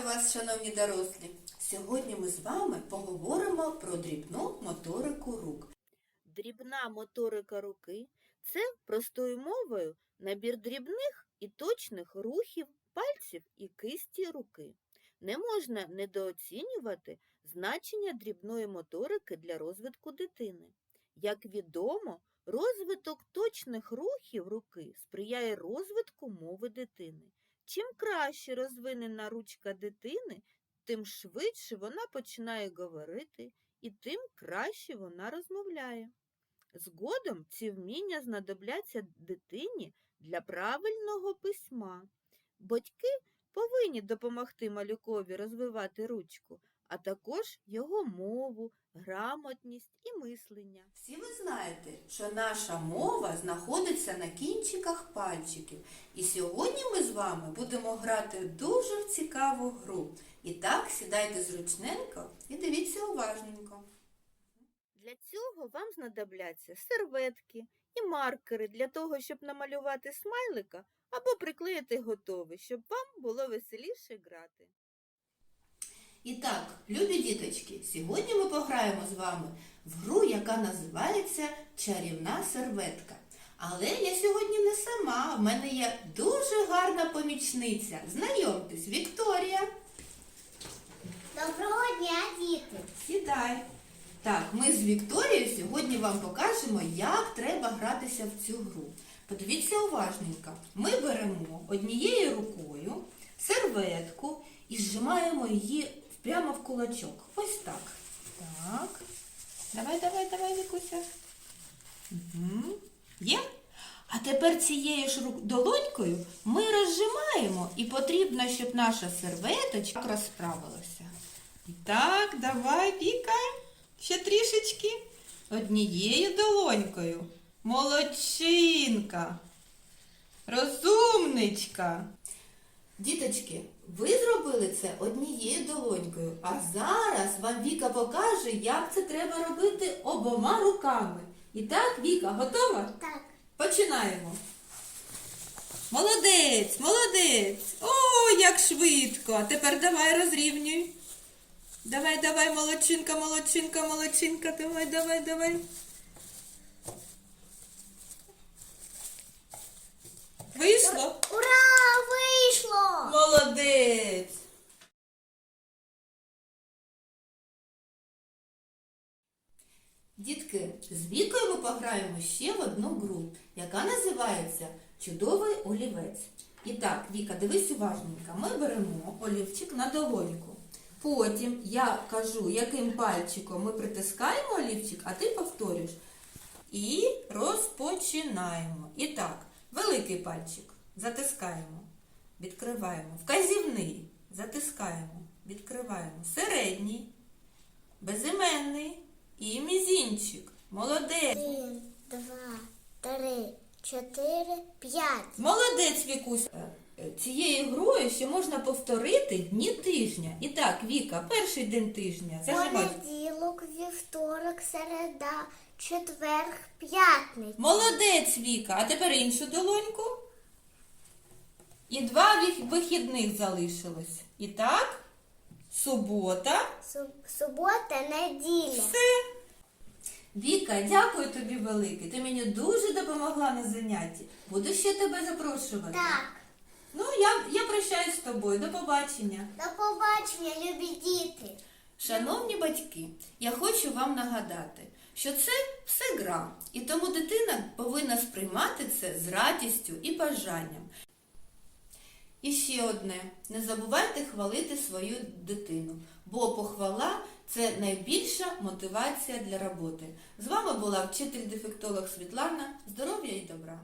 вас, шановні дорослі! Сьогодні ми з вами поговоримо про дрібну моторику рук. Дрібна моторика руки це простою мовою набір дрібних і точних рухів пальців і кисті руки. Не можна недооцінювати значення дрібної моторики для розвитку дитини. Як відомо, розвиток точних рухів руки сприяє розвитку мови дитини. Чим краще розвинена ручка дитини, тим швидше вона починає говорити і тим краще вона розмовляє. Згодом ці вміння знадобляться дитині для правильного письма. Батьки повинні допомогти малюкові розвивати ручку, а також його мову, грамотність і мислення. Всі ви знаєте, що наша мова знаходиться на кінчиках пальчиків. І сьогодні ми з вами будемо грати дуже цікаву гру. І так, сідайте зручненько і дивіться уважненько. Для цього вам знадобляться серветки і маркери для того, щоб намалювати смайлика або приклеїти готовий, щоб вам було веселіше грати. І так, любі діточки, сьогодні ми пограємо з вами в гру, яка називається Чарівна серветка. Але я сьогодні не сама, в мене є дуже гарна помічниця. Знайомтесь, Вікторія. Доброго дня, діти! Сідай. Так, ми з Вікторією сьогодні вам покажемо, як треба гратися в цю гру. Подивіться уважненько. Ми беремо однією рукою серветку і зжимаємо її прямо в кулачок. Ось так. Так. Давай, давай, давай, Вікуся. Угу. Є? А тепер цією ж долонькою ми розжимаємо і потрібно, щоб наша серветочка розправилася. Так, давай, Віка, ще трішечки. Однією долонькою. Молодчинка. Розумничка. Діточки, ви зробили це однією долонькою, а зараз вам Віка покаже, як це треба робити обома руками. І так, Віка, готова? Так, Починаємо. Молодець, молодець. О, як швидко. А тепер давай розрівнюй. Давай, давай, молодчинка, молодчинка, молодчинка. Давай, давай, давай. Вийшло? Молодець. Дітки, з Вікою ми пограємо ще в одну гру, яка називається Чудовий олівець. І так, Віка, дивись уважненько. Ми беремо олівчик на долоньку. Потім я кажу, яким пальчиком ми притискаємо олівчик, а ти повторюєш. І розпочинаємо. І так, великий пальчик затискаємо, відкриваємо. Вказівний затискаємо, відкриваємо. Середній, безіменний і мізінчик. Молодець. Один, два, три, чотири, п'ять. Молодець, Вікусь. Е, е, Цією грою ще можна повторити дні тижня. І так, Віка, перший день тижня. Зажимай. Понеділок, вівторок, середа, четверг, п'ятниця. Молодець, Віка. А тепер іншу долоньку. І два вихідних залишилось. І так, субота. Субота, неділя. Все. Віка, дякую тобі велике. Ти мені дуже допомогла на занятті. Буду ще тебе запрошувати. Так, Ну, я, я прощаюсь з тобою. До побачення. до побачення, любі діти. Шановні батьки, я хочу вам нагадати, що це все гра, і тому дитина повинна сприймати це з радістю і бажанням. І ще одне, не забувайте хвалити свою дитину, бо похвала це найбільша мотивація для роботи. З вами була вчитель-дефектолог Світлана. Здоров'я і добра!